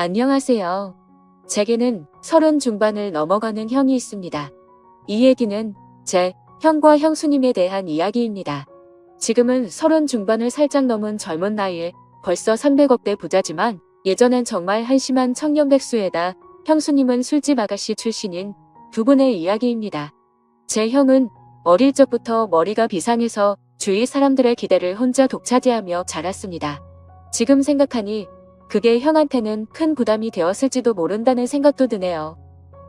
안녕하세요. 제게는 서른 중반을 넘어가는 형이 있습니다. 이 얘기는 제 형과 형수님에 대한 이야기입니다. 지금은 서른 중반을 살짝 넘은 젊은 나이에 벌써 300억대 부자지만 예전엔 정말 한심한 청년 백수에다 형수님은 술집 아가씨 출신인 두 분의 이야기입니다. 제 형은 어릴 적부터 머리가 비상해서 주위 사람들의 기대를 혼자 독차지하며 자랐습니다. 지금 생각하니 그게 형한테는 큰 부담이 되었을지도 모른다는 생각도 드네요.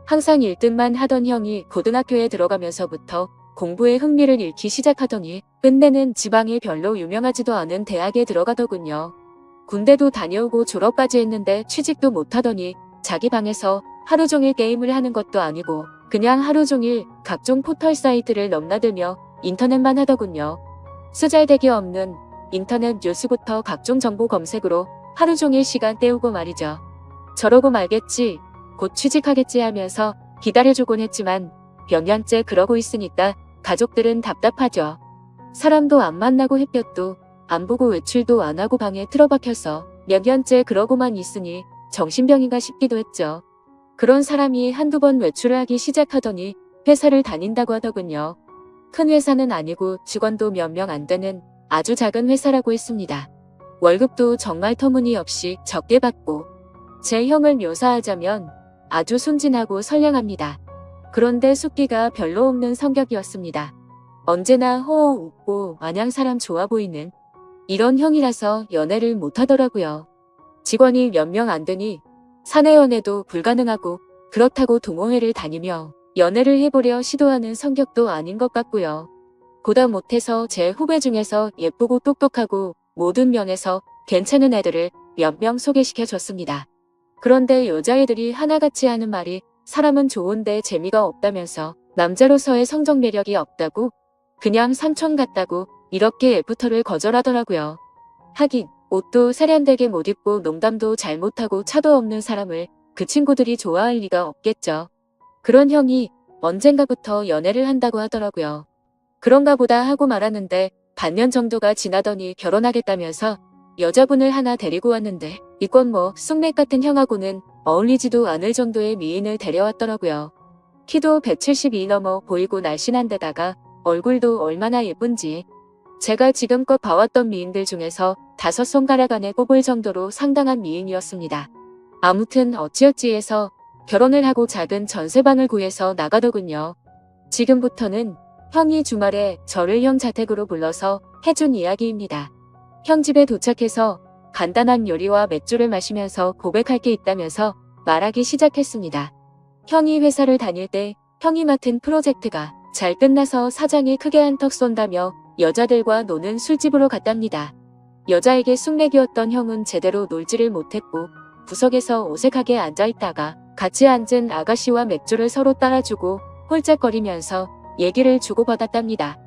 항상 1등만 하던 형이 고등학교에 들어가면서부터 공부에 흥미를 잃기 시작하더니 끝내는 지방에 별로 유명하지도 않은 대학에 들어가더군요. 군대도 다녀오고 졸업까지 했는데 취직도 못하더니 자기 방에서 하루 종일 게임을 하는 것도 아니고 그냥 하루 종일 각종 포털 사이트를 넘나들며 인터넷만 하더군요. 쓰잘데기 없는 인터넷 뉴스부터 각종 정보 검색으로 하루 종일 시간 때우고 말이죠. 저러고 말겠지, 곧 취직하겠지 하면서 기다려주곤 했지만 몇 년째 그러고 있으니까 가족들은 답답하죠. 사람도 안 만나고 햇볕도 안 보고 외출도 안 하고 방에 틀어박혀서 몇 년째 그러고만 있으니 정신병인가 싶기도 했죠. 그런 사람이 한두 번 외출을 하기 시작하더니 회사를 다닌다고 하더군요. 큰 회사는 아니고 직원도 몇 명 안 되는 아주 작은 회사라고 했습니다. 월급도 정말 터무니없이 적게 받고 제 형을 묘사하자면 아주 순진하고 선량합니다. 그런데 숫기가 별로 없는 성격이었습니다. 언제나 호호 웃고 마냥 사람 좋아 보이는 이런 형이라서 연애를 못하더라고요. 직원이 몇 명 안 되니 사내 연애도 불가능하고 그렇다고 동호회를 다니며 연애를 해보려 시도하는 성격도 아닌 것 같고요. 보다 못해서 제 후배 중에서 예쁘고 똑똑하고 모든 면에서 괜찮은 애들을 몇 명 소개시켜 줬습니다. 그런데 여자애들이 하나같이 하는 말이 사람은 좋은데 재미가 없다면서 남자로서의 성적 매력이 없다고 그냥 삼촌 같다고 이렇게 애프터를 거절하더라고요. 하긴 옷도 세련되게 못 입고 농담도 잘 못하고 차도 없는 사람을 그 친구들이 좋아할 리가 없겠죠. 그런 형이 언젠가부터 연애를 한다고 하더라고요. 그런가 보다 하고 말았는데 반년 정도가 지나더니 결혼하겠다면서 여자분을 하나 데리고 왔는데 이건 뭐 쑥맥 같은 형하고는 어울리지도 않을 정도의 미인을 데려왔더라고요. 키도 172 넘어 보이고 날씬한 데다가 얼굴도 얼마나 예쁜지 제가 지금껏 봐왔던 미인들 중에서 다섯 손가락 안에 꼽을 정도로 상당한 미인이었습니다. 아무튼 어찌어찌 해서 결혼을 하고 작은 전세방을 구해서 나가더군요. 지금부터는 형이 주말에 저를 형 자택으로 불러서 해준 이야기입니다. 형 집에 도착해서 간단한 요리와 맥주를 마시면서 고백할 게 있다면서 말하기 시작했습니다. 형이 회사를 다닐 때 형이 맡은 프로젝트가 잘 끝나서 사장이 크게 한턱 쏜다며 여자들과 노는 술집으로 갔답니다. 여자에게 숙맥이었던 형은 제대로 놀지를 못했고 구석에서 어색하게 앉아있다가 같이 앉은 아가씨와 맥주를 서로 따라주고 홀짝거리면서 얘기를 주고받았답니다.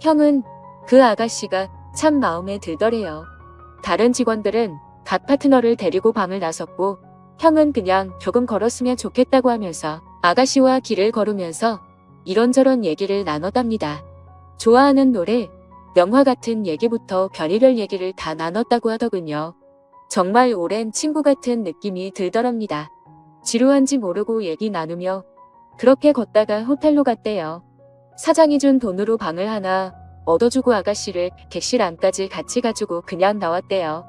형은 그 아가씨가 참 마음에 들더래요. 다른 직원들은 갓 파트너를 데리고 방을 나섰고 형은 그냥 조금 걸었으면 좋겠다고 하면서 아가씨와 길을 걸으면서 이런저런 얘기를 나눴답니다. 좋아하는 노래, 명화 같은 얘기부터 별의별 얘기를 다 나눴다고 하더군요. 정말 오랜 친구 같은 느낌이 들더랍니다. 지루한지 모르고 얘기 나누며 그렇게 걷다가 호텔로 갔대요. 사장이 준 돈으로 방을 하나 얻어주고 아가씨를 객실 안까지 같이 가지고 그냥 나왔대요.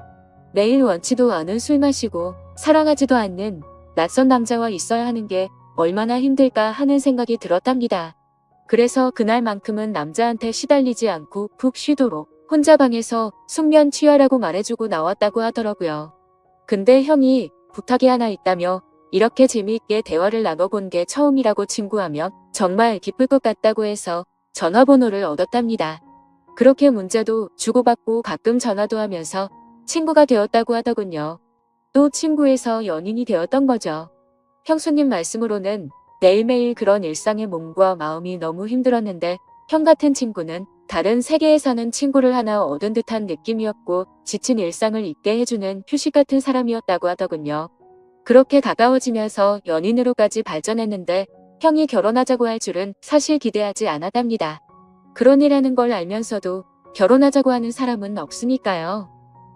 매일 원치도 않은 술 마시고 사랑하지도 않는 낯선 남자와 있어야 하는 게 얼마나 힘들까 하는 생각이 들었답니다. 그래서 그날만큼은 남자한테 시달리지 않고 푹 쉬도록 혼자 방에서 숙면 취하라고 말해주고 나왔다고 하더라고요. 근데 형이 부탁이 하나 있다며 이렇게 재미있게 대화를 나눠본 게 처음이라고 친구하면 정말 기쁠 것 같다고 해서 전화번호를 얻었답니다. 그렇게 문자도 주고받고 가끔 전화도 하면서 친구가 되었다고 하더군요. 또 친구에서 연인이 되었던 거죠. 형수님 말씀으로는 매일매일 그런 일상의 몸과 마음이 너무 힘들었는데 형 같은 친구는 다른 세계에 사는 친구를 하나 얻은 듯한 느낌이었고 지친 일상을 잊게 해주는 휴식 같은 사람이었다고 하더군요. 그렇게 가까워지면서 연인으로까지 발전했는데 형이 결혼하자고 할 줄은 사실 기대하지 않았답니다. 그런 일하는 걸 알면서도 결혼하자고 하는 사람은 없으니까요.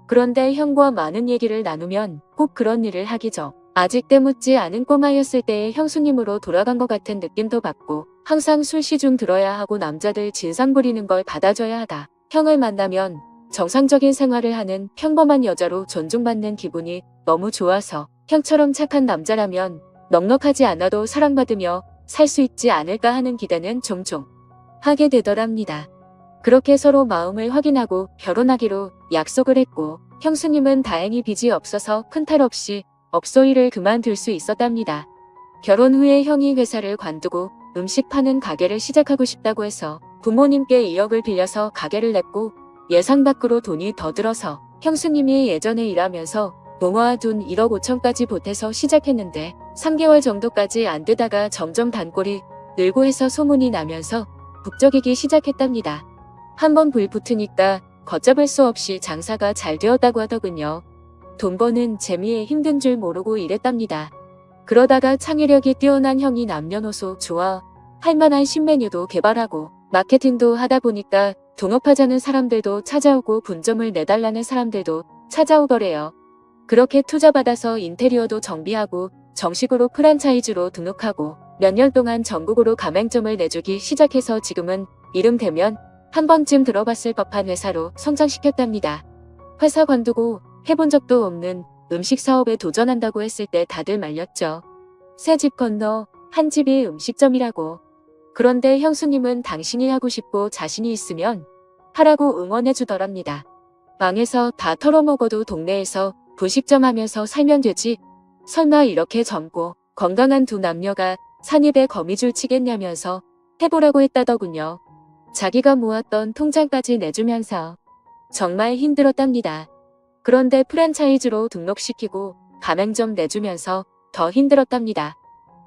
그런데 형과 많은 얘기를 나누면 꼭 그런 일을 하기죠. 아직 때묻지 않은 꼬마였을 때의 형수님으로 돌아간 것 같은 느낌도 받고 항상 술시 중 들어야 하고 남자들 진상 부리는 걸 받아줘야 하다. 형을 만나면 정상적인 생활을 하는 평범한 여자로 존중받는 기분이 너무 좋아서 형처럼 착한 남자라면 넉넉하지 않아도 사랑받으며 살 수 있지 않을까 하는 기대는 종종 하게 되더랍니다. 그렇게 서로 마음을 확인하고 결혼하기로 약속을 했고 형수님은 다행히 빚이 없어서 큰 탈 없이 업소 일을 그만둘 수 있었답니다. 결혼 후에 형이 회사를 관두고 음식 파는 가게를 시작하고 싶다고 해서 부모님께 2억을 빌려서 가게를 냈고 예상 밖으로 돈이 더 들어서 형수님이 예전에 일하면서 모아둔 1억 5천까지 보태서 시작했는데 3개월 정도까지 안 되다가 점점 단골이 늘고 해서 소문이 나면서 북적이기 시작했답니다. 한번 불 붙으니까 걷잡을 수 없이 장사가 잘 되었다고 하더군요. 돈 버는 재미에 힘든 줄 모르고 일했답니다. 그러다가 창의력이 뛰어난 형이 남녀노소 좋아 할 만한 신메뉴도 개발하고 마케팅도 하다 보니까 동업하자는 사람들도 찾아오고 분점을 내달라는 사람들도 찾아오더래요. 그렇게 투자받아서 인테리어도 정비하고 정식으로 프랜차이즈로 등록하고 몇 년 동안 전국으로 가맹점을 내주기 시작해서 지금은 이름 대면 한 번쯤 들어봤을 법한 회사로 성장시켰답니다. 회사 관두고 해본 적도 없는 음식 사업에 도전한다고 했을 때 다들 말렸죠. 새 집 건너 한 집이 음식점이라고. 그런데 형수님은 당신이 하고 싶고 자신이 있으면 하라고 응원해 주더랍니다. 망해서 다 털어먹어도 동네에서 분식점 하면서 살면 되지. 설마 이렇게 젊고 건강한 두 남녀가 산입에 거미줄 치겠냐면서 해보라고 했다더군요. 자기가 모았던 통장까지 내주면서 정말 힘들었답니다. 그런데 프랜차이즈로 등록시키고 가맹점 내주면서 더 힘들었답니다.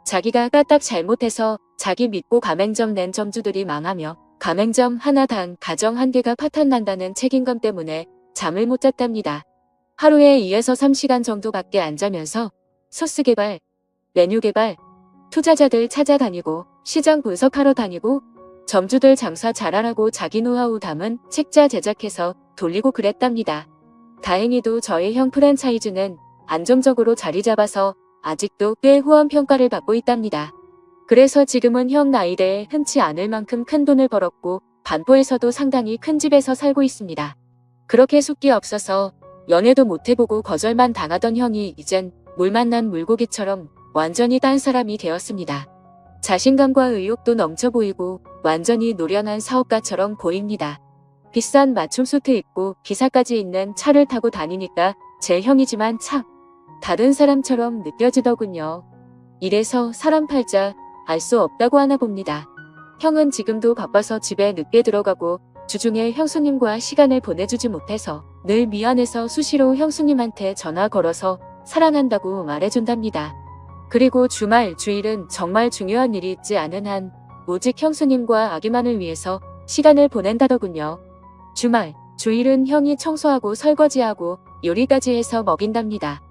자기가 까딱 잘못해서 자기 믿고 가맹점 낸 점주들이 망하며 가맹점 하나당 가정 한 개가 파탄난다는 책임감 때문에 잠을 못 잤답니다. 하루에 2에서 3시간 정도밖에 안 자면서 소스 개발, 메뉴 개발, 투자자들 찾아다니고 시장 분석하러 다니고 점주들 장사 잘하라고 자기 노하우 담은 책자 제작해서 돌리고 그랬답니다. 다행히도 저희 형 프랜차이즈는 안정적으로 자리 잡아서 아직도 꽤 후원 평가를 받고 있답니다. 그래서 지금은 형 나이대에 흔치 않을 만큼 큰 돈을 벌었고 반포에서도 상당히 큰 집에서 살고 있습니다. 그렇게 숫기 없어서 연애도 못 해보고 거절만 당하던 형이 이젠 물 만난 물고기처럼 완전히 딴 사람이 되었습니다. 자신감과 의욕도 넘쳐 보이고 완전히 노련한 사업가처럼 보입니다. 비싼 맞춤 수트 입고 기사까지 있는 차를 타고 다니니까 제 형이지만 참 다른 사람처럼 느껴지더군요. 이래서 사람 팔자 알 수 없다고 하나 봅니다. 형은 지금도 바빠서 집에 늦게 들어가고 주중에 형수님과 시간을 보내주지 못해서 늘 미안해서 수시로 형수님한테 전화 걸어서 사랑한다고 말해준답니다. 그리고 주말, 주일은 정말 중요한 일이 있지 않은 한 오직 형수님과 아기만을 위해서 시간을 보낸다더군요. 주말, 주일은 형이 청소하고 설거지하고 요리까지 해서 먹인답니다.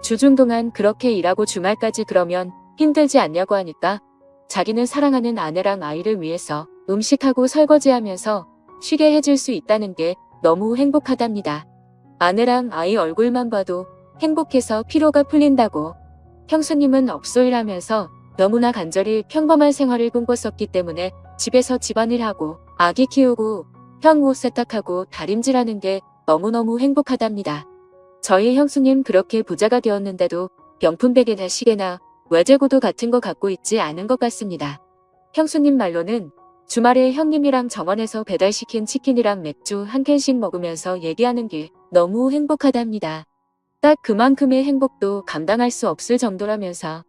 주중 동안 그렇게 일하고 주말까지 그러면 힘들지 않냐고 하니까 자기는 사랑하는 아내랑 아이를 위해서 음식하고 설거지하면서 쉬게 해줄 수 있다는 게 너무 행복하답니다. 아내랑 아이 얼굴만 봐도 행복해서 피로가 풀린다고. 형수님은 업소일하면서 너무나 간절히 평범한 생활을 꿈꿨었기 때문에 집에서 집안일하고 아기 키우고 형옷 세탁하고 다림질하는 게 너무너무 행복하답니다. 저희 형수님 그렇게 부자가 되었는데도 명품백에나 시계나 외제구두 같은 거 갖고 있지 않은 것 같습니다. 형수님 말로는 주말에 형님이랑 정원에서 배달시킨 치킨이랑 맥주 한 캔씩 먹으면서 얘기하는 게 너무 행복하답니다. 딱 그만큼의 행복도 감당할 수 없을 정도라면서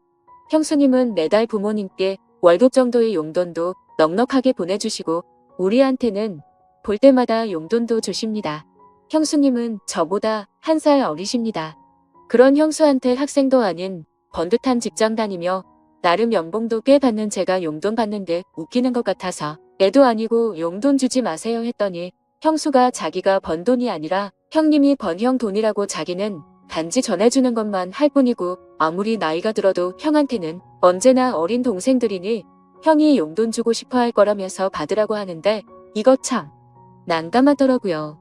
형수님은 매달 부모님께 월급 정도의 용돈도 넉넉하게 보내주시고 우리한테는 볼 때마다 용돈도 주십니다. 형수님은 저보다 한 살 어리십니다. 그런 형수한테 학생도 아닌 번듯한 직장 다니며 나름 연봉도 꽤 받는 제가 용돈 받는 게 웃기는 것 같아서 애도 아니고 용돈 주지 마세요 했더니 형수가 자기가 번 돈이 아니라 형님이 번 형 돈이라고 자기는 단지 전해주는 것만 할 뿐이고 아무리 나이가 들어도 형한테는 언제나 어린 동생들이니 형이 용돈 주고 싶어 할 거라면서 받으라고 하는데 이거 참 난감하더라고요.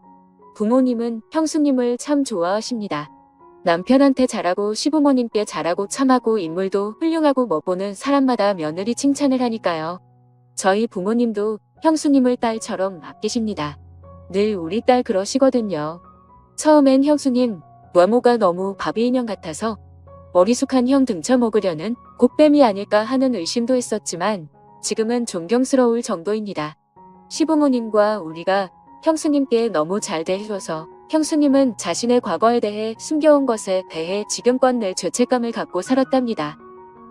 부모님은 형수님을 참 좋아하십니다. 남편한테 잘하고 시부모님께 잘하고 참하고 인물도 훌륭하고 뭐 보는 사람마다 며느리 칭찬을 하니까요. 저희 부모님도 형수님을 딸처럼 아끼십니다. 늘 우리 딸 그러시거든요. 처음엔 형수님 외모가 너무 바비 인형 같아서 머리숙한 형 등쳐 먹으려는 곱뱀이 아닐까 하는 의심도 했었지만 지금은 존경스러울 정도입니다. 시부모님과 우리가 형수님께 너무 잘 대해줘서 형수님은 자신의 과거에 대해 숨겨온 것에 대해 지금껏 늘 죄책감을 갖고 살았답니다.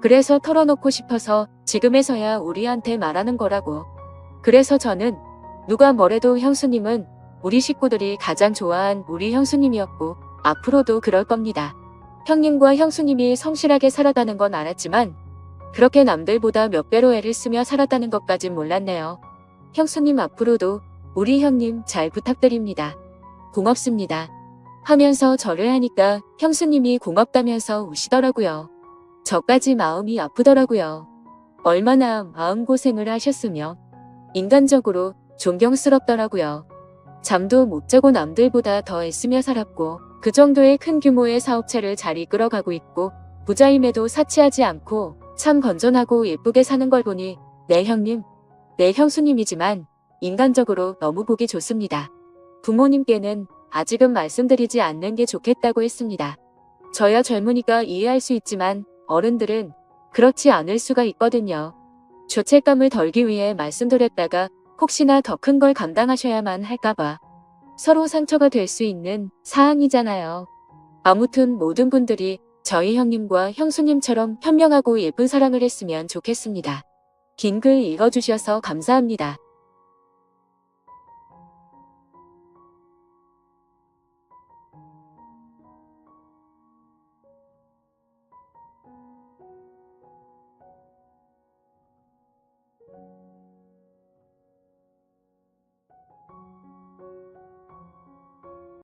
그래서 털어놓고 싶어서 지금에서야 우리한테 말하는 거라고. 그래서 저는 누가 뭐래도 형수님은 우리 식구들이 가장 좋아한 우리 형수님이었고 앞으로도 그럴 겁니다. 형님과 형수님이 성실하게 살았다는 건 알았지만 그렇게 남들보다 몇 배로 애를 쓰며 살았다는 것까진 몰랐네요. 형수님 앞으로도 우리 형님 잘 부탁드립니다. 고맙습니다. 하면서 절을 하니까 형수님이 고맙다면서 우시더라고요. 저까지 마음이 아프더라고요. 얼마나 마음고생을 하셨으며 인간적으로 존경스럽더라고요. 잠도 못 자고 남들보다 더 애쓰며 살았고 그 정도의 큰 규모의 사업체를 잘 이끌어가고 있고 부자임에도 사치하지 않고 참 건전하고 예쁘게 사는 걸 보니 내 형님, 내 형수님이지만 인간적으로 너무 보기 좋습니다. 부모님께는 아직은 말씀드리지 않는 게 좋겠다고 했습니다. 저야 젊으니까 이해할 수 있지만 어른들은 그렇지 않을 수가 있거든요. 죄책감을 덜기 위해 말씀드렸다가 혹시나 더 큰 걸 감당하셔야만 할까봐 서로 상처가 될 수 있는 사항이잖아요. 아무튼 모든 분들이 저희 형님과 형수님처럼 현명하고 예쁜 사랑을 했으면 좋겠습니다. 긴 글 읽어주셔서 감사합니다.